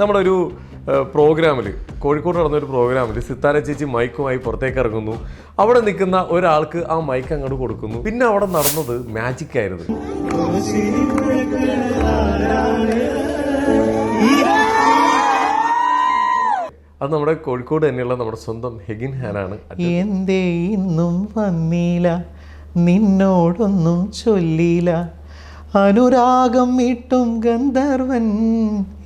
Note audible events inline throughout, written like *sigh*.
നമ്മുടെ ഒരു പ്രോഗ്രാമിൽ കോഴിക്കോട് നടന്ന ഒരു പ്രോഗ്രാമിൽ സിത്താര ചേച്ചി മൈക്കുമായി പുറത്തേക്ക് ഇറങ്ങുന്നു. അവിടെ നിൽക്കുന്ന ഒരാൾക്ക് ആ മൈക്ക് അങ്ങോട്ട് കൊടുക്കുന്നു. പിന്നെ അവിടെ നടന്നത് മാജിക് ആയിരുന്നു. അത് നമ്മുടെ കോഴിക്കോട് തന്നെയുള്ള നമ്മുടെ സ്വന്തം ഹെഗിൻ ഹാനാണ് എന്തേ ഇന്നും വന്നില്ല നിന്നോടൊന്നും ചൊല്ലില്ല അനുരാഗം ഇട്ടും ഗന്ധർവൻ.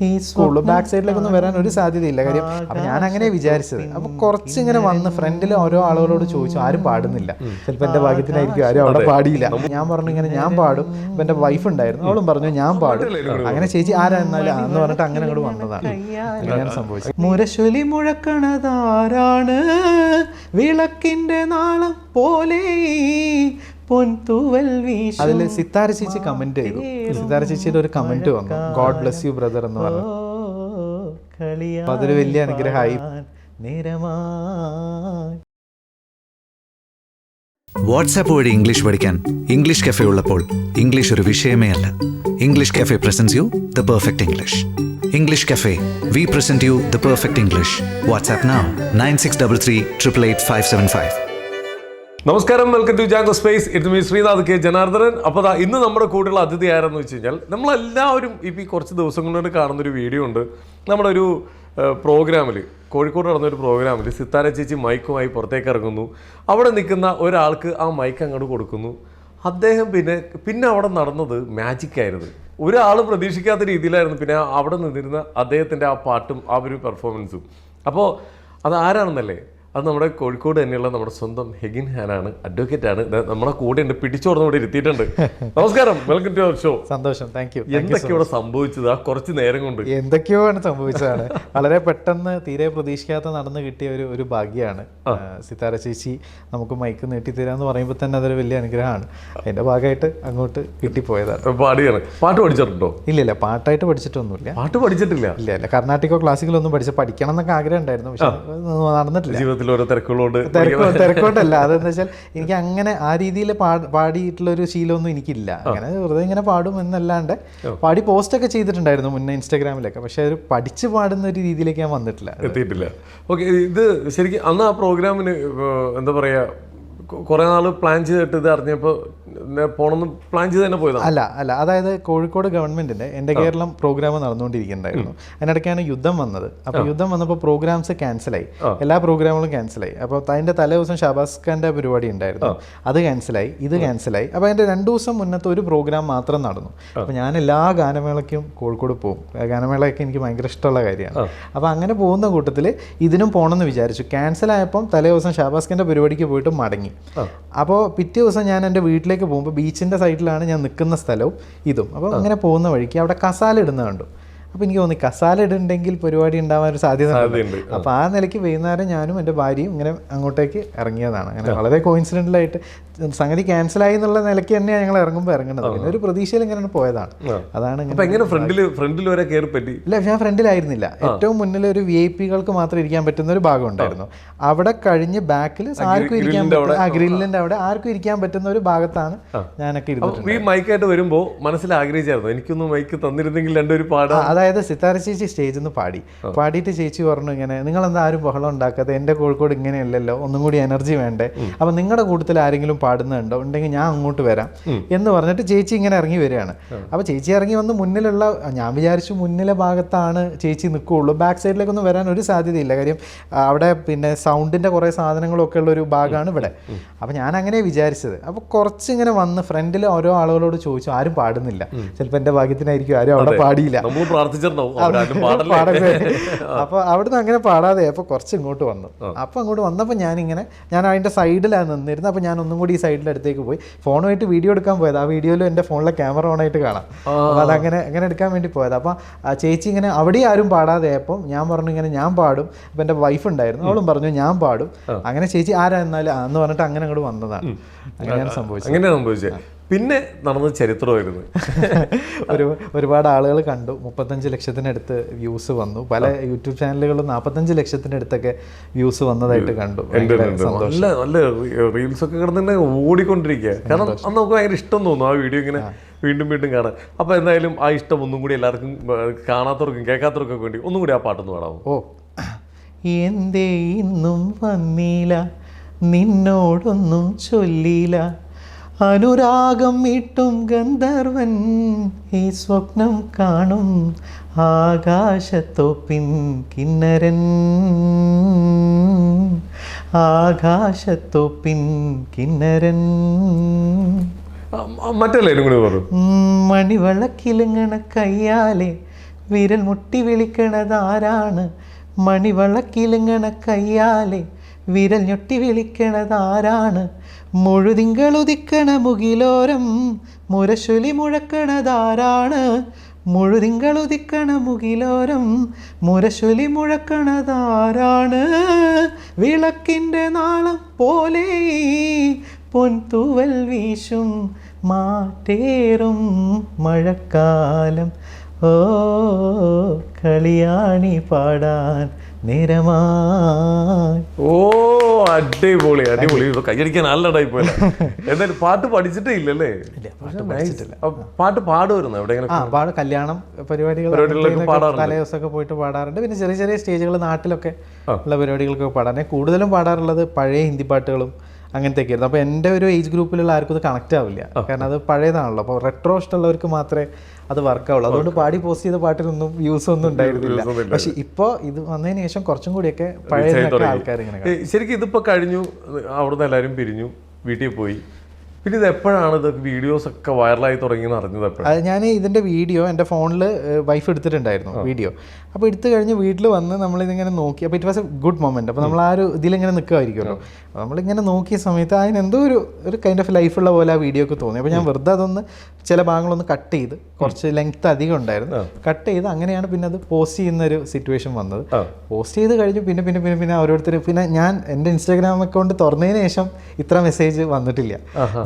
ഈ സ്കൂൾ ബാക്ക് സൈഡിലേക്ക് ഒന്നും വരാൻ ഒരു സാധ്യതയില്ല. കാര്യം അപ്പൊ ഞാൻ അങ്ങനെ വിചാരിച്ചത്. അപ്പൊ കുറച്ച് ഇങ്ങനെ വന്ന് ഫ്രണ്ടിൽ ഓരോ ആളുകളോട് ചോദിച്ചു. ആരും പാടുന്നില്ല. ചിലപ്പോ എന്റെ ഭാഗ്യത്തിനായിരിക്കും. ആരും അവിടെ പാടിയില്ല. ഞാൻ പറഞ്ഞു ഇങ്ങനെ ഞാൻ പാടും. അപ്പൊ എന്റെ വൈഫ് ഉണ്ടായിരുന്നു. അവളും പറഞ്ഞു ഞാൻ പാടും. അങ്ങനെ ചേച്ചി ആരാ എന്നാലും എന്ന് പറഞ്ഞിട്ട് അങ്ങനെ അങ്ങോട്ട് വന്നതാണ്. അങ്ങനെയാണ് സംഭവിച്ചത്. മുരശൊലി മുഴക്കണതാരാണ്? വിളക്കിന്റെ നാളം പോലെ അതിൽ സിത്താര ചേച്ചി കമന്റ് ചെയ്തു. സിത്താര ചേച്ചിയുടെ ഒരു കമന്റ് വന്നു. ഗോഡ് ബ്ലസ് യു ബ്രദർ എന്ന് പറഞ്ഞു. അപ്പൊ അതൊരു വലിയ അനുഗ്രഹമായി. നേരമായി വാട്സാപ്പ് വഴി ഇംഗ്ലീഷ് പഠിക്കാൻ ഇംഗ്ലീഷ് കഫേ ഉള്ളപ്പോൾ ഇംഗ്ലീഷ് ഒരു വിഷയമേ അല്ല. English cafe presents you the perfect English English cafe we present you the perfect English WhatsApp now nine six double three triple eight five seven five നമസ്കാരം welcome to Django space ഇത് me Sreenath K. Janardhanan. അപ്പോൾ ദാ ഇന്ന് നമ്മുടെ കൂടെയുള്ള അതിഥി ആരെന്ന് വെച്ച് കഴിഞ്ഞാൽ നമ്മളെല്ലാവരും ഇപ്പോൾ ഈ കുറച്ച് ദിവസം കൊണ്ട് കാണുന്നൊരു വീഡിയോ ഉണ്ട്. നമ്മുടെ ഒരു പ്രോഗ്രാമിൽ കോഴിക്കോട് നടന്നൊരു പ്രോഗ്രാമിൽ സിത്താര ചേച്ചി മൈക്കുമായി പുറത്തേക്ക് ഇറങ്ങുന്നു. അവിടെ നിൽക്കുന്ന ഒരാൾക്ക് ആ മൈക്ക് അങ്ങോട്ട് കൊടുക്കുന്നു. അദ്ദേഹം പിന്നെ പിന്നെ അവിടെ നടന്നത് മാജിക് ആയിരുന്നു. ഒരാൾ പ്രതീക്ഷിക്കാത്ത രീതിയിലായിരുന്നു. പിന്നെ അവിടെ നിന്നിരുന്ന അദ്ദേഹത്തിന്റെ ആ പാട്ടും ആ ഒരു പെർഫോമൻസും അപ്പോൾ അത് ആരാണെന്നല്ലേ? അത് നമ്മുടെ കോഴിക്കോട് തന്നെയുള്ള നമ്മുടെ സ്വന്തം ഹെഗിൻ ഹാനാണ് അഡ്വക്കേറ്റ് ആണ്. നമ്മളെ കൂടെ ഉണ്ട് പിടിച്ചോടുന്ന *laughs* ഇവിടെ ഇരുത്തിയിട്ടുണ്ട്. നമസ്കാരം വെൽക്കം ടു അവർ ഷോ സന്തോഷം താങ്ക് യു എന്തൊക്കെ ഇവിടെ സംഭവിച്ചത് ആ കുറച്ച് നേരം കൊണ്ട്. എന്തൊക്കെയോ ആണ് സംഭവിച്ചതാണ്. വളരെ പെട്ടെന്ന് തീരെ പ്രതീക്ഷിക്കാത്ത നടന്നു കിട്ടിയ ഒരു ഒരു ഭാഗ്യമാണ്. സിതാര ചേച്ചി നമുക്ക് മൈക്ക് നീട്ടി നീട്ടിത്തരാന്ന് പറയുമ്പോൾ തന്നെ അതൊരു വലിയ അനുഗ്രഹമാണ്. അതിന്റെ ഭാഗമായിട്ട് അങ്ങോട്ട് കിട്ടിപ്പോയതാണ്. പാടിയാണ്. പാട്ട് പഠിച്ചിട്ടുണ്ടോ? ഇല്ല ഇല്ല പാട്ടായിട്ട് പഠിച്ചിട്ടൊന്നുമില്ല. പാട്ട് പഠിച്ചിട്ടില്ല. ഇല്ല ഇല്ല. കർണാട്ടിക്കോ ക്ലാസിക്കലൊന്നും പഠിച്ച പഠിക്കണം എന്നൊക്കെ ആഗ്രഹം ഉണ്ടായിരുന്നു പക്ഷെ നടന്നിട്ടില്ല. ജീവിതത്തിൽ ഓരോ തിരക്കുകളോട് തിരക്കോ തിരക്കോട്ടല്ല. അതെന്ന് വെച്ചാൽ എനിക്ക് അങ്ങനെ ആ രീതിയിൽ പാടിയിട്ടുള്ള ഒരു ശീലമൊന്നും എനിക്കില്ല. അങ്ങനെ വെറുതെ ഇങ്ങനെ പാടും എന്നല്ലാണ്ട് പാടി പോസ്റ്റൊക്കെ ചെയ്തിട്ടുണ്ടായിരുന്നു മുന്നേ ഇൻസ്റ്റാഗ്രാമിലൊക്കെ. പക്ഷെ ഒരു പഠിച്ച് പാടുന്ന ഒരു രീതിയിലേക്ക് ഞാൻ വന്നിട്ടില്ല. എത്തിയിട്ടില്ല. ഓക്കെ ഇത് ശരിക്കും അന്ന് ആ പ്രോഗ്രാമിന് എന്താ പറയുക കുറേ നാൾ പ്ലാൻ ചെയ്തിട്ട് ഇത് അറിഞ്ഞപ്പോ പോണെന്ന് പ്ലാൻ ചെയ്ത് തന്നെ പോയതാണ്? അല്ല അല്ല. അതായത് കോഴിക്കോട് ഗവൺമെന്റിന്റെ എന്റെ കേരളം പ്രോഗ്രാം നടന്നുകൊണ്ടിരിക്കുന്നുണ്ടായിരുന്നു അതിനിടയ്ക്കാണ് യുദ്ധം വന്നത്. അപ്പൊ യുദ്ധം വന്നപ്പോൾ പ്രോഗ്രാംസ് ക്യാൻസലായി എല്ലാ പ്രോഗ്രാമുകളും ക്യാൻസലായി അപ്പോൾ അതിന്റെ തലേ ദിവസം ഷാബാസ് ഖാന്റെ പരിപാടി ഉണ്ടായിരുന്നു. അത് ക്യാൻസലായി ഇത് ക്യാൻസലായി അപ്പോൾ അതിന്റെ രണ്ടു ദിവസം മുന്നത്തെ ഒരു പ്രോഗ്രാം മാത്രം നടന്നു. അപ്പോൾ ഞാൻ എല്ലാ ഗാനമേളയ്ക്കും കോഴിക്കോട് പോകും. ഗാനമേളയൊക്കെ എനിക്ക് ഭയങ്കര ഇഷ്ടമുള്ള കാര്യമാണ്. അപ്പോൾ അങ്ങനെ പോകുന്ന കൂട്ടത്തിൽ ഇതിനും പോകണമെന്ന് വിചാരിച്ചു. ക്യാൻസൽ ആയപ്പം തലേ ദിവസം ഷാബാസ് ഖാന്റെ പരിപാടിക്ക് പോയിട്ട് മടങ്ങി. അപ്പോൾ പിറ്റേ ദിവസം ഞാൻ എന്റെ വീട്ടിലേക്ക് പോകുമ്പോൾ ബീച്ചിന്റെ സൈഡിലാണ് ഞാൻ നിൽക്കുന്ന സ്ഥലവും ഇതും. അപ്പോൾ അങ്ങനെ പോകുന്ന വഴിക്ക് അവിടെ കസാല ഇടുന്ന കണ്ടു. അപ്പോൾ എനിക്ക് തോന്നി കസാല ഇടുന്നുണ്ടെങ്കിൽ പരിപാടി ഉണ്ടാവാൻ ഒരു സാധ്യത. അപ്പോൾ ആ നിലയ്ക്ക് വൈകുന്നേരം ഞാനും എന്റെ ഭാര്യയും ഇങ്ങനെ അങ്ങോട്ടേക്ക് ഇറങ്ങിയതാണ്. അങ്ങനെ വളരെ കോയിൻസിഡന്റലായിട്ട് സംഗതി ക്യാൻസലായി എന്നുള്ള നിലയ്ക്ക് തന്നെയാണ് ഞങ്ങൾ ഇറങ്ങുമ്പോൾ ഇറങ്ങുന്നത്. പിന്നെ ഒരു പ്രതീക്ഷയിൽ ഇങ്ങനെ പോയതാണ്. അതാണ് എങ്ങനെ ഫ്രണ്ടിൽ ഫ്രണ്ടിൽ വരെ കയറി പറ്റി? ഇല്ല ഞാൻ ഫ്രണ്ടിലായിരുന്നില്ല. ഏറ്റവും മുന്നിൽ ഒരു വി ഐ പികൾക്ക് മാത്രം ഇരിക്കാൻ പറ്റുന്ന ഒരു ഭാഗം ഉണ്ടായിരുന്നു. അവിടെ കഴിഞ്ഞ് ബാക്കിൽ ആർക്കും ഇരിക്കാൻ പറ്റും ആ ഗ്രില്ലിന്റെ അവിടെ ആർക്കും ഇരിക്കാൻ പറ്റുന്ന ഒരു ഭാഗത്താണ് ഞാനൊക്കെ ഇരുന്നിട്ടുണ്ട് ഈ മൈക്കായിട്ട് വരുമ്പോൾ മനസ്സിൽ ആഗ്രഹിച്ചായിരുന്നു? എനിക്കൊന്നും മൈക്ക് തന്നിരുന്നെങ്കിൽ രണ്ടൊരു ഒരു ആ, അതായത് സിത്താര ചേച്ചി സ്റ്റേജിൽ നിന്ന് പാടി. പാടിയിട്ട് ചേച്ചി പറഞ്ഞു ഇങ്ങനെ നിങ്ങൾ എന്താ ആരും ബഹളം ഉണ്ടാക്കാതെ എന്റെ കോഴിക്കോട് ഇങ്ങനെയല്ലല്ലോ. ഒന്നും കൂടി എനർജി വേണ്ടേ? അപ്പം നിങ്ങളുടെ കൂട്ടത്തിൽ ആരെങ്കിലും പാടുന്നുണ്ടോ? ഉണ്ടെങ്കിൽ ഞാൻ അങ്ങോട്ട് വരാം. എന്ന് പറഞ്ഞിട്ട് ചേച്ചി ഇങ്ങനെ ഇറങ്ങി വരികയാണ്. അപ്പോൾ ചേച്ചി ഇറങ്ങി വന്ന് മുന്നിലുള്ള ഞാൻ വിചാരിച്ചു മുന്നിലെ ഭാഗത്താണ് ചേച്ചി നിൽക്കുകയുള്ളൂ ബാക്ക് സൈഡിലേക്കൊന്നും വരാൻ ഒരു സാധ്യതയില്ല. കാര്യം അവിടെ പിന്നെ സൗണ്ടിന്റെ കുറേ സാധനങ്ങളൊക്കെ ഉള്ള ഒരു ഭാഗമാണ് ഇവിടെ. അപ്പോൾ ഞാൻ അങ്ങനെ വിചാരിച്ചത്. അപ്പോൾ കുറച്ചിങ്ങനെ വന്ന് ഫ്രണ്ടിൽ ഓരോ ആളുകളോട് ചോദിച്ചു ആരും പാടുന്നില്ല. ചിലപ്പോൾ എന്റെ ഭാഗ്യത്തിനായിരിക്കും ആരും അവിടെ പാടിയില്ല. നമ്മൾ പ്രാർത്ഥിച്ചിട്ടുണ്ടാവും അവരാരും പാടല്ലേ? പാടല്ലേ? അപ്പൊ അവിടുന്ന് അങ്ങനെ പാടാതെ അപ്പോൾ കുറച്ച് ഇങ്ങോട്ട് വന്നു അപ്പോൾ അങ്ങോട്ട് വന്നപ്പോൾ ഞാനിങ്ങനെ ഞാൻ അതിന്റെ സൈഡിലാണ് നിന്നിരുന്നത്. അപ്പോൾ ഞാൻ ഒന്നും കൂടി ഈ സൈഡിൽ അടുത്തേക്ക് പോയി. ഫോണുമായിട്ട് വീഡിയോ എടുക്കാൻ പോയത്. ആ വീഡിയോയിൽ എന്റെ ഫോണിലെ ക്യാമറ ഓൺ ആയിട്ട് കാണാം. അപ്പോൾ അതങ്ങനെ അങ്ങനെ എടുക്കാൻ വേണ്ടി പോയത്. അപ്പോൾ ആ ചേച്ചി ഇങ്ങനെ അവിടെ ആരും പാടാതെ അപ്പം ഞാൻ പറഞ്ഞു ഇങ്ങനെ ഞാൻ പാടും. അപ്പം എന്റെ വൈഫ് ഉണ്ടായിരുന്നു. അവളും പറഞ്ഞു ഞാൻ പാടും. അങ്ങനെ ചേച്ചി ആരാ? എന്നാലും എന്ന് പറഞ്ഞിട്ട് അങ്ങനെ അങ്ങോട്ട് വന്നതാണ്. അങ്ങനെയാണ് സംഭവിച്ചത്. അങ്ങനെയാണ് സംഭവിച്ചത്. പിന്നെ നടന്ന ചരിത്രമായിരുന്നു. *laughs* ഒരു ഒരുപാട് ആളുകൾ കണ്ടു. മുപ്പത്തഞ്ച് ലക്ഷത്തിനടുത്ത് വ്യൂസ് വന്നു. പല യൂട്യൂബ് ചാനലുകളും നാൽപ്പത്തഞ്ച് ലക്ഷത്തിനടുത്തൊക്കെ വ്യൂസ് വന്നതായിട്ട് കണ്ടു. നല്ല നല്ല റീൽസ് ഒക്കെ കിടന്നിട്ട് ഓടിക്കൊണ്ടിരിക്കുക കാരണം അന്ന് നമുക്ക് ഭയങ്കര ഇഷ്ടം തോന്നും ആ വീഡിയോ ഇങ്ങനെ വീണ്ടും വീണ്ടും കാണാൻ. അപ്പോൾ എന്തായാലും ആ ഇഷ്ടം ഒന്നും കൂടി എല്ലാവർക്കും കാണാത്തവർക്കും കേൾക്കാത്തവർക്കൊക്കെ വേണ്ടി ഒന്നും കൂടി ആ പാട്ടൊന്ന് പാടാവും ഓ. എന്തേ ഇന്നും വന്നില്ല നിന്നോടൊന്നും ചൊല്ലില്ല അനുരാഗം ഇട്ടും ഗന്ധർവൻ ഈ സ്വപ്നം കാണും ആകാശത്തോപ്പിൻ കിന്നരൻ. ആകാശത്തോപ്പിൻ കിന്നരൻ. ആ, കൂടി പറഞ്ഞു മണിവളക്കിലുങ്ങണ കയ്യാലെ വിരൽ മുട്ടി വിളിക്കണതാരാണ് മണിവളക്കിലുങ്ങണ കയ്യാലെ വിരൽ ഞൊട്ടി വിളിക്കണതാരാണ് മുഴുതിങ്കളുദിക്കണ മുകിലോരം മുരശുലി മുഴക്കണതാരാണ് മുഴുതിങ്കളുദിക്കണ മുകിലോരം മുരശുലി മുഴക്കണതാരാണ് വിളക്കിന്റെ നാളം പോലെ പൊൻതൂവൽ വീശും മാറ്റേറും മഴക്കാലം. ഓ കളിയാണി പാടാൻ നേരമായി ഓ അടിപൊളി അടിപൊളി. ഇപ്പൊ കൈയടിക്കാൻ നല്ല ടൈപ്പ് എന്തായാലും പാട്ട് പഠിച്ചിട്ടേ ഇല്ലല്ലേ. പാട്ട് പാടുമായിരുന്നു എവിടെയെങ്കിലും? ആ പാട് കല്യാണം പരിപാടികൾ. തലേ ദിവസമൊക്കെ പോയിട്ട് പാടാറുണ്ട്. പിന്നെ ചെറിയ ചെറിയ സ്റ്റേജുകൾ നാട്ടിലൊക്കെ ഉള്ള പരിപാടികൾക്കൊക്കെ പാടാൻ കൂടുതലും പാടാറുള്ളത് പഴയ ഹിന്ദി പാട്ടുകളും അങ്ങനത്തെയൊക്കെ ആയിരുന്നു അപ്പോൾ എന്റെ ഒരു ഏജ് ഗ്രൂപ്പിലുള്ള ആർക്കും ഇത് കണക്റ്റ് ആവില്ല. കാരണം അത് പഴയതാണല്ലോ. അപ്പോൾ റെട്രോ ഇഷ്ടമുള്ളവർക്ക് മാത്രമേ അത് വർക്കാവുള്ളൂ അതുകൊണ്ട് പാടി പോസ്റ്റ് ചെയ്ത പാട്ടിലൊന്നും വ്യൂസ് ഒന്നും ഉണ്ടായിരുന്നില്ല. പക്ഷെ ഇപ്പോൾ ഇത് വന്നതിന് ശേഷം കുറച്ചും കൂടിയൊക്കെ പഴയ ആൾക്കാർ ഇങ്ങനെ ശരിക്കും ഇതിപ്പോൾ കഴിഞ്ഞു. അവിടുന്ന് എല്ലാവരും പിരിഞ്ഞു. വീട്ടിൽ പോയി. പിന്നെ ഇത് എപ്പോഴാണ് ഇത് വീഡിയോസ് ഒക്കെ വൈറലായി തുടങ്ങിയെന്ന് അറിഞ്ഞത് അത് ഞാൻ ഇതിന്റെ വീഡിയോ എന്റെ ഫോണിൽ വൈഫ് എടുത്തിട്ടുണ്ടായിരുന്നു വീഡിയോ അപ്പോൾ എടുത്തു കഴിഞ്ഞ് വീട്ടിൽ വന്ന് നമ്മളിതിങ്ങനെ നോക്കി അപ്പോൾ it was a good moment അപ്പോൾ നമ്മൾ ആ ഒരു ഇതിലിങ്ങനെ നിൽക്കുമായിരിക്കുമല്ലോ അപ്പോൾ നമ്മളിങ്ങനെ നോക്കിയ സമയത്ത് അതിന് എന്തോ ഒരു ഒരു കൈൻഡ് ഓഫ് ലൈഫുള്ള പോലെ ആ വീഡിയോ ഒക്കെ തോന്നി. അപ്പോൾ ഞാൻ വെറുതെ അതൊന്ന് ചില ഭാഗങ്ങളൊന്ന് കട്ട് ചെയ്ത് കുറച്ച് ലെങ്ത് അധികം ഉണ്ടായിരുന്നു. കട്ട് ചെയ്ത് അങ്ങനെയാണ് പിന്നെ അത് പോസ്റ്റ് ചെയ്യുന്ന ഒരു സിറ്റുവേഷൻ വന്നത് പോസ്റ്റ് ചെയ്ത് കഴിഞ്ഞു പിന്നെ പിന്നെ പിന്നെ പിന്നെ ഓരോരുത്തർ പിന്നെ ഞാൻ എന്റെ ഇൻസ്റ്റാഗ്രാം അക്കൗണ്ട് തുറന്നതിന് ശേഷം ഇത്ര മെസ്സേജ് വന്നിട്ടില്ല.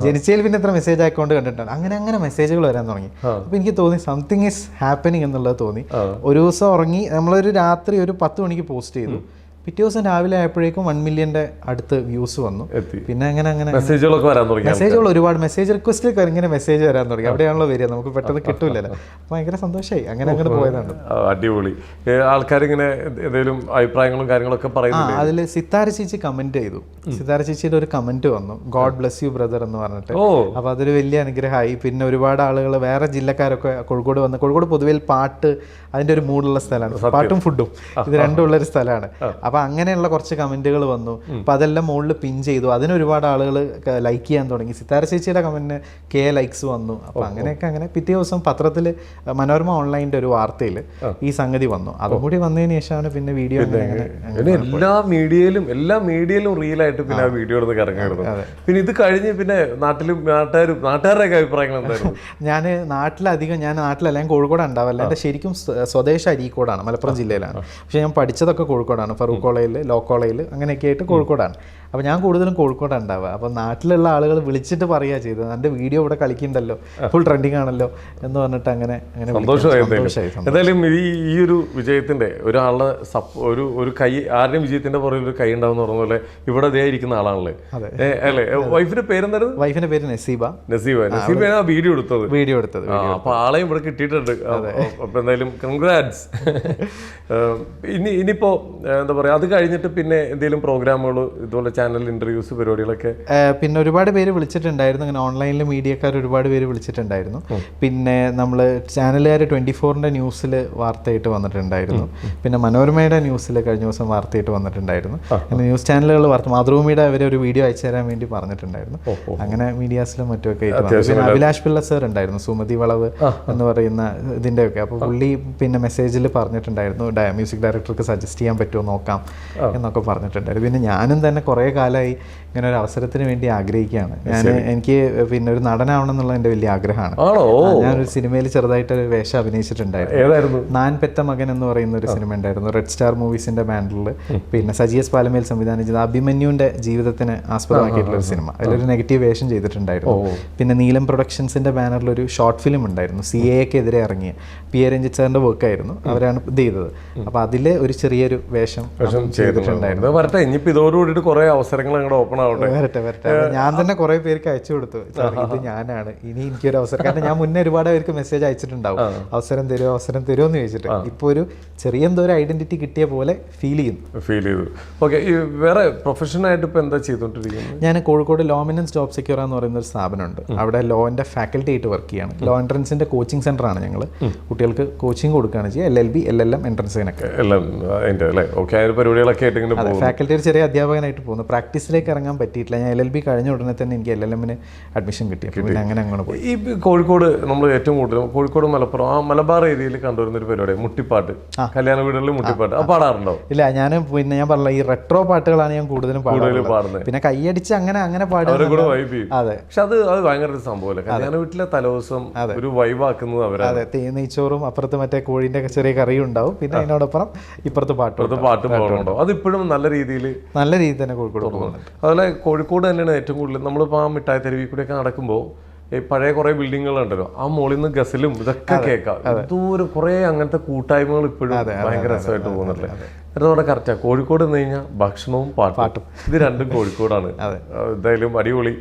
ജനിച്ചതിൽ പിന്നെ ഇത്ര മെസ്സേജ് അക്കൗണ്ട് കണ്ടിട്ടാണ് അങ്ങനെ അങ്ങനെ മെസ്സേജുകൾ വരാൻ തുടങ്ങി. അപ്പോൾ എനിക്ക് തോന്നി സംതിങ് ഈസ് ഹാപ്പനിങ് എന്നുള്ളത് തോന്നി. ഒരു ദിവസം ഉറങ്ങി നമ്മളൊരു രാത്രി ഒരു പത്ത് മണിക്ക് പോസ്റ്റ് ചെയ്തു. പിറ്റേ ദിവസം രാവിലെ ആയപ്പോഴേക്കും വൺ മില്യന്റെ അടുത്ത് വ്യൂസ് വന്നു. പിന്നെ അങ്ങനെ അങ്ങനെ മെസ്സേജുകളൊക്കെ വരാൻ തുടങ്ങി മെസ്സേജുകൾ ഒരുപാട്. മെസ്സേജ് റിക്വസ്റ്റ് ഇങ്ങനെ മെസ്സേജ് വരാൻ തുടങ്ങി. അവിടെയാണല്ലോ വരിക. നമുക്ക് പെട്ടെന്ന് കിട്ടൂലല്ലോ ഭയങ്കര സന്തോഷമായി അങ്ങനെ അങ്ങനെ പോയതാണ്. അടിപൊളി. ആൾക്കാരിങ്ങനെ എന്തെങ്കിലും അഭിപ്രായങ്ങളും കാര്യങ്ങളൊക്കെ പറയുന്നു അതിൽ സിത്താര ചേച്ചി കമന്റ് ചെയ്തു. സിത്താര ചേച്ചിയുടെ ഒരു കമന്റ് വന്നു. ഗോഡ് ബ്ലസ് യു ബ്രദർ എന്ന് പറഞ്ഞിട്ട്. ഓ. അപ്പോൾ അതൊരു വലിയ അനുഗ്രഹമായി. പിന്നെ ഒരുപാട് ആളുകൾ വേറെ ജില്ലക്കാരൊക്കെ കോഴിക്കോട് വന്ന് കോഴിക്കോട് പൊതുവെ പാട്ട് അതിന്റെ ഒരു മൂടുള്ള സ്ഥലമാണ്. പാട്ടും ഫുഡും ഇത് രണ്ടും ഉള്ളൊരു സ്ഥലമാണ്. അപ്പോൾ അങ്ങനെയുള്ള കുറച്ച് കമന്റുകൾ വന്നു. അപ്പോൾ അതെല്ലാം മുകളിൽ പിൻ ചെയ്തു. അതിന് ഒരുപാട് ആളുകൾ ലൈക്ക് ചെയ്യാൻ തുടങ്ങി. സിത്താര ചേച്ചിയുടെ കമന്റിന് കെ ലൈക്സ് വന്നു. അപ്പോൾ അങ്ങനെയൊക്കെ അങ്ങനെ പിറ്റേ ദിവസം പത്രത്തിൽ മനോരമ ഓൺലൈന്റെ ഒരു വാർത്തയിൽ ഈ സംഗതി വന്നു. അതും കൂടി വന്നതിന് ശേഷമാണ് പിന്നെ വീഡിയോ എല്ലാ മീഡിയയിലും എല്ലാ മീഡിയയിലും റീലായിട്ട് പിന്നെ ആ. വീഡിയോ എടുത്ത് കറങ്ങിയിരുന്നു പിന്നെ ഇത് കഴിഞ്ഞ് പിന്നെ നാട്ടിലും നാട്ടുകാരും നാട്ടുകാരുടെയൊക്കെ അഭിപ്രായങ്ങൾ എന്തായിരുന്നു? ഞാൻ നാട്ടിലധികം ഞാൻ നാട്ടിലല്ല ഞാൻ കോഴിക്കോട് ഉണ്ടാവില്ല. എന്റെ ശരിക്കും സ്വ- സ്വദേശ അരീക്കോടാണ് മലപ്പുറം ജില്ലയിലാണ്. പക്ഷേ ഞാൻ പഠിച്ചതൊക്കെ കോഴിക്കോടാണ്. ഫറൂഖ് കോളേജിൽ ലോ കോളേജിൽ അങ്ങനെയൊക്കെ ആയിട്ട് കോഴിക്കോടാണ്. അപ്പോൾ ഞാൻ കൂടുതലും കോഴിക്കോട് ഉണ്ടാവുക. അപ്പോൾ നാട്ടിലുള്ള ആളുകൾ വിളിച്ചിട്ട് പറയുക ചെയ്തത്. എന്റെ വീഡിയോ ഇവിടെ കളിക്കുന്നുണ്ടല്ലോ ഫുൾ ട്രെൻഡിങ് ആണല്ലോ. എന്ന് പറഞ്ഞിട്ട് അങ്ങനെ അങ്ങനെ എന്തായാലും. ഈ ഈ ഒരു വിജയത്തിന്റെ ഒരാളുടെ സപ്പ് ഒരു ഒരു കൈ ആരുടെയും വിജയത്തിന്റെ പുറകിൽ ഒരു കൈ ഉണ്ടാവും എന്ന് പറഞ്ഞ പോലെ ഇവിടെ ദേ ഇരിക്കുന്ന ആളാണല്ലേ? അല്ലേ? വൈഫിന്റെ പേരെന്തായിരുന്നു? വൈഫിന്റെ പേര് നസീബ. നസീബ. നസീബയാണ് ആ വീഡിയോ എടുത്തത്. വീഡിയോ എടുത്തത് അപ്പോൾ ആളെയും ഇവിടെ കിട്ടിയിട്ടുണ്ട്. അപ്പോൾ എന്തായാലും കൺഗ്രാറ്റ്സ് *laughs* ഇനി ഇനിയിപ്പോൾ എന്താ പറയുക അത് കഴിഞ്ഞിട്ട് പിന്നെ എന്തെങ്കിലും പ്രോഗ്രാമുകൾ ഇതുപോലെ ചാനൽ ഇന്റർവ്യൂസ് പരിപാടികളൊക്കെ. പിന്നെ ഒരുപാട് പേര് വിളിച്ചിട്ടുണ്ടായിരുന്നു. അങ്ങനെ ഓൺലൈനിൽ മീഡിയക്കാർ ഒരുപാട് പേര് വിളിച്ചിട്ടുണ്ടായിരുന്നു. പിന്നെ നമ്മൾ ചാനലുകാർ ട്വന്റി ഫോറിന്റെ ന്യൂസിൽ വാർത്തയായിട്ട് വന്നിട്ടുണ്ടായിരുന്നു. പിന്നെ മനോരമയുടെ ന്യൂസിൽ കഴിഞ്ഞ ദിവസം വാർത്തയായിട്ട് വന്നിട്ടുണ്ടായിരുന്നു. അങ്ങനെ ന്യൂസ് ചാനലുകൾ വാർത്ത മാതൃഭൂമിയുടെ അവരെ ഒരു വീഡിയോ അയച്ചു തരാൻ വേണ്ടി പറഞ്ഞിട്ടുണ്ടായിരുന്നു. അങ്ങനെ മീഡിയാസിലും മറ്റുമൊക്കെ. പിന്നെ അഭിലാഷ് പിള്ള സർ ഉണ്ടായിരുന്നു സുമതി വളവ് എന്ന് പറയുന്ന ഇതിന്റെയൊക്കെ അപ്പോൾ പുള്ളി പിന്നെ മെസ്സേജിൽ പറഞ്ഞിട്ടുണ്ടായിരുന്നു മ്യൂസിക് ഡയറക്ടർക്ക് സജസ്റ്റ് ചെയ്യാൻ പറ്റുമോ നോക്കാം എന്നൊക്കെ പറഞ്ഞിട്ടുണ്ടായിരുന്നു. പിന്നെ ഞാനും തന്നെ കുറേ കാലമായി ഇങ്ങനെ ഒരു അവസരത്തിന് വേണ്ടി ആഗ്രഹിക്കുകയാണ്. ഞാൻ എനിക്ക് പിന്നെ ഒരു നടനാവണം എന്നുള്ള എന്റെ വലിയ ആഗ്രഹമാണ്. ഞാനൊരു സിനിമയിൽ ചെറുതായിട്ട് ഒരു വേഷം അഭിനയിച്ചിട്ടുണ്ടായിരുന്നു. നാൻ പെറ്റ മകൻ എന്ന് പറയുന്ന ഒരു സിനിമ ഉണ്ടായിരുന്നു. റെഡ് സ്റ്റാർ മൂവീസിന്റെ ബാനറിൽ പിന്നെ സജി എസ് പാലമേൽ സംവിധാനം ചെയ്ത അഭിമന്യുവിന്റെ ജീവിതത്തിന് ആസ്പദമാക്കിയിട്ടുള്ള ഒരു സിനിമ. അതിലൊരു നെഗറ്റീവ് വേഷം ചെയ്തിട്ടുണ്ടായിരുന്നു. പിന്നെ നീലം പ്രൊഡക്ഷൻസിന്റെ ബാനറിൽ ഒരു ഷോർട്ട് ഫിലിം ഉണ്ടായിരുന്നു. സി എക്കെതിരെ ഇറങ്ങിയ പി എ രഞ്ജിത് സാറിന്റെ വർക്കായിരുന്നു അവരാണ് ഇത് ചെയ്തത്. അപ്പൊ അതിലെ ഒരു ചെറിയൊരു വേഷം ചെയ്തിട്ടുണ്ടായിരുന്നു. വരട്ടെ ഇനിയിപ്പോ ഇതോടുകൂടിയിട്ട് കുറെ അവസരങ്ങൾ അങ്ങോട്ട് ഓപ്പൺ ആവട്ടെ. വരട്ടെ വരട്ടെ. ഞാൻ തന്നെ കുറെ പേർക്ക് അയച്ചു കൊടുത്തു. "സാർ, ഇത് ഞാനാണ്. ഇനി എനിക്കൊരു അവസരം. കാരണം ഞാൻ മുന്നേ ഒരുപാട് പേർക്ക് മെസ്സേജ് അയച്ചിട്ടുണ്ടാവും. അവസരം തരുമോ അവസരം തരുമോ എന്ന് ചോദിച്ചിട്ട് ഇപ്പൊ ഒരു ചെറിയ എന്തോ ഒരു ഐഡന്റിറ്റി കിട്ടിയ പോലെ ഫീൽ ചെയ്യുന്നു. ഫീൽ ചെയ്തു. ഓക്കെ ഈ പ്രൊഫഷണൽ ആയിട്ട് ഇപ്പൊ എന്താ ചെയ്തുകൊണ്ടിരിക്കുന്നത്? ഞാൻ കോഴിക്കോട് ലോ മിനൻസ് ജോബ് സെക്യൂർ എന്ന് പറയുന്ന ഒരു സ്ഥാപനമുണ്ട്. അവിടെ ലോന്റെ ഫാക്കൽറ്റി ആയിട്ട് വർക്ക് ചെയ്യാണ്. ലോ എൻട്രൻസിന്റെ കോച്ചിങ് സെന്റർ ആണ് ഞങ്ങൾ കുട്ടികൾക്ക് കോച്ചിങ് കൊടുക്കുകയാണ് ചെയ്യുക. L L B L L M എൻട്രൻസിനൊക്കെ faculty ഒരു ചെറിയ അധ്യാപകനായിട്ട് പോകുന്നു. പ്രാക്ടീസിലേക്ക് ഇറങ്ങാൻ പറ്റിയിട്ടില്ല. ഞാൻ എൽ എൽ ബി കഴിഞ്ഞ ഉടനെ തന്നെ എനിക്ക് എൽ എൽ എമ്മിന് അഡ്മിഷൻ കിട്ടി. പിന്നെ അങ്ങനെ അങ്ങനെ പോയി. ഈ കോഴിക്കോട് നമ്മൾ ഏറ്റവും കൂടുതൽ കോഴിക്കോട് മലപ്പുറം ആ മലബാർ ഏരിയയിൽ കണ്ടുവരുന്ന ഒരു പരിപാടി മുട്ടിപ്പാട്ട്. കല്യാണ വീടുകളിൽ മുട്ടിപ്പാട്ട്. ആ പാടാറുണ്ടോ? ഇല്ല ഞാൻ പിന്നെ ഞാൻ പറഞ്ഞ ഈ റെട്രോ പാട്ടുകളാണ് ഞാൻ കൂടുതലും പാടുന്നത്. പിന്നെ കൈയടിച്ച് അങ്ങനെ അങ്ങനെ പാടുന്നത് അതെ. പക്ഷെ അത് അത് ഭയങ്കര ഒരു സംഭവമല്ലേ കല്യാണ വീട്ടിലെ തലേദിവസം ഒരു വൈബാക്കുന്നത് അവരാണ്. അതെ നെയ്ച്ചോറും അപ്പുറത്ത് മറ്റേ കോഴിന്റെ ചെറിയ കറിയും ഉണ്ടാവും. പിന്നെ അതിനോടൊപ്പം ഇപ്പുറത്ത് പാട്ട് പാട്ട് പാടുന്നുണ്ടോ അത് ഇപ്പോഴും നല്ല രീതിയിൽ നല്ല രീതിയിൽ തന്നെ അതുപോലെ കോഴിക്കോട് തന്നെയാണ് ഏറ്റവും കൂടുതൽ. നമ്മളിപ്പോൾ ആ മിഠായി തെരുവിൽ കൂടെയൊക്കെ നടക്കുമ്പോൾ ഈ പഴയ കുറെ ബിൽഡിങ്ങുകളുണ്ടല്ലോ ആ മുകളിൽ നിന്ന് ഗസലും ഇതൊക്കെ കേൾക്കാം. ദൂരം കുറേ അങ്ങനത്തെ കൂട്ടായ്മകൾ ഇപ്പോഴും ഭയങ്കര രസമായിട്ട് പോകുന്നുണ്ട് എന്നിട്ട് നമ്മുടെ കറക്റ്റാണ് കോഴിക്കോട് എന്ന് കഴിഞ്ഞാൽ ഭക്ഷണവും പാട്ടും. ഇത് രണ്ടും കോഴിക്കോടാണ്. *laughs* എന്തായാലും അടിപൊളി.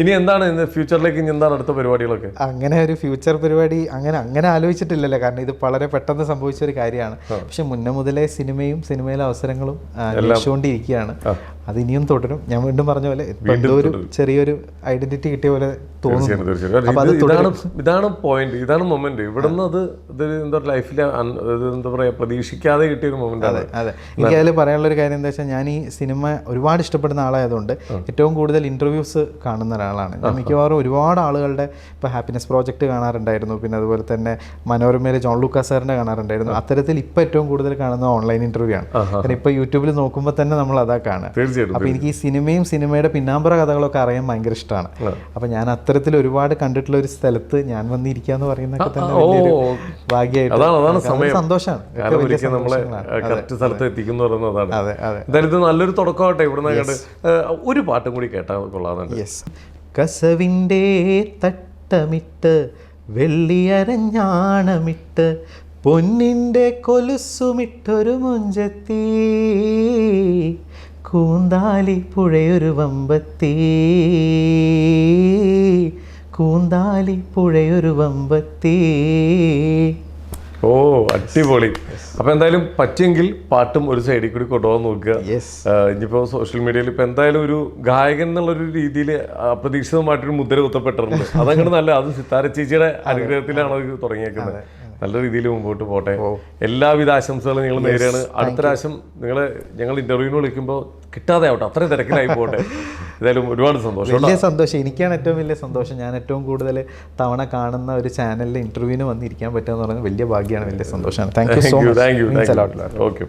ഇനി എന്താണ് ഫ്യൂച്ചറിലേക്ക് ഇനി എന്താണ് അടുത്ത പരിപാടികളൊക്കെ? അങ്ങനെ ഒരു ഫ്യൂച്ചർ പരിപാടി അങ്ങനെ അങ്ങനെ ആലോചിച്ചിട്ടില്ലല്ലോ. കാരണം ഇത് വളരെ പെട്ടെന്ന് സംഭവിച്ച ഒരു കാര്യമാണ് പക്ഷെ മുന്നേ മുതലേ സിനിമയും സിനിമയിലെ അവസരങ്ങളും അന്വേഷിച്ചുകൊണ്ടിരിക്കുകയാണ്. അത് ഇനിയും തുടരും. ഞാൻ വീണ്ടും പറഞ്ഞ പോലെ എന്തോ ഒരു ചെറിയൊരു ഐഡന്റിറ്റി കിട്ടിയ പോലെ തോന്നുന്നു. ഇതാണ് പോയിന്റ് ഇതാണ് മൊമെന്റ് ഇവിടുന്ന് അത് ഇത് എന്താ പറയാ പ്രതീക്ഷിക്കാതെ കിട്ടിയ ഒരു മൊമെന്റ് ആണ്. അതെ. എനിക്ക് അതിൽ പറയാനുള്ള ഒരു കാര്യം എന്താ വെച്ചാൽ ഞാൻ ഈ സിനിമ ഒരുപാട് ഇഷ്ടപ്പെടുന്ന ആളായതുകൊണ്ട് ഏറ്റവും കൂടുതൽ ഇന്റർവ്യൂസ് കാണുന്ന ഒരാളാണ്. ഞാൻ മിക്കവാറും ഒരുപാട് ആളുകളുടെ ഇപ്പോൾ ഹാപ്പിനെസ് പ്രോജക്റ്റ് കാണാറുണ്ടായിരുന്നു. പിന്നെ അതുപോലെ തന്നെ മനോരമയിലെ ജോൺ ലൂക്കാസ് സാറിന്റെ കാണാറുണ്ടായിരുന്നു. അത്തരത്തിൽ ഇപ്പോൾ ഏറ്റവും കൂടുതൽ കാണുന്ന ഓൺലൈൻ ഇന്റർവ്യൂ ആണ് കാരണം ഇപ്പോൾ യൂട്യൂബിൽ നോക്കുമ്പോൾ തന്നെ നമ്മൾ അതാ കാണുക അപ്പോൾ എനിക്ക് ഈ സിനിമയും സിനിമയുടെ പിന്നാമ്പറ കഥകളൊക്കെ അറിയാൻ ഭയങ്കര ഇഷ്ടമാണ് അപ്പോൾ ഞാൻ അത്തരത്തിൽ ഒരുപാട് കണ്ടിട്ടുള്ള ഒരു സ്ഥലത്ത് ഞാൻ വന്നിരിക്കുക എന്ന് പറയുന്നൊക്കെ തന്നെ ഭാഗ്യമായിട്ട് സന്തോഷമാണ് സ്ഥലത്ത് എത്തിക്കുന്നു പറയുന്നതാണ് എന്തായാലും ഇത് നല്ലൊരു തുടക്കമാട്ടെ ഇവിടുന്ന് നിന്ന് ഒരു പാട്ടും കൂടി കേട്ടാൽ കൊള്ളാമെന്നുണ്ട്. കസവിന്റെ തട്ടമിട്ട് വെള്ളിയരഞ്ഞാണമിട്ട് പൊന്നിന്റെ കൊലുസുമിട്ടൊരു മുഞ്ചത്തി കൂന്താലി പുഴയൊരു വമ്പത്തി കൂന്താലി പുഴയൊരു വമ്പത്തി. ഓ അടിപൊളി. അപ്പൊ എന്തായാലും പറ്റിയെങ്കിൽ പാട്ടും ഒരു സൈഡിൽ കൂടി കൊണ്ടുപോകാൻ നോക്കുക. ഇനിയിപ്പോ സോഷ്യൽ മീഡിയയിൽ ഇപ്പൊ എന്തായാലും ഒരു ഗായകൻ എന്നുള്ള എന്നുള്ളൊരു രീതിയിൽ അപ്രതീക്ഷിതമായിട്ടൊരു മുദ്ര കുത്തപ്പെട്ടിട്ടുണ്ട്. അതങ്ങനെ നല്ല അത് സിത്താര ചേച്ചിയുടെ അനുഗ്രഹത്തിലാണ് അത്. തുടങ്ങിയേക്കുന്നത്. നല്ല രീതിയിൽ മുമ്പോട്ട് പോട്ടെ. എല്ലാവിധ ആശംസകളും നിങ്ങൾ നേരെയാണ് അടുത്ത പ്രാവശ്യം നിങ്ങൾ ഞങ്ങൾ ഇന്റർവ്യൂവിന് വിളിക്കുമ്പോൾ കിട്ടാതെ ആവട്ടെ അത്രയും തിരക്കിലായി പോട്ടെ. ഏതായാലും ഒരുപാട് സന്തോഷം വലിയ സന്തോഷം. എനിക്കാണ് ഏറ്റവും വലിയ സന്തോഷം. ഞാൻ ഏറ്റവും കൂടുതൽ തവണ കാണുന്ന ഒരു ചാനലിൽ ഇന്റർവ്യൂവിന് വന്നിരിക്കാൻ പറ്റുക എന്ന് പറയുന്നത് വലിയ ഭാഗ്യമാണ് വലിയ സന്തോഷമാണ്. Thank you so much okay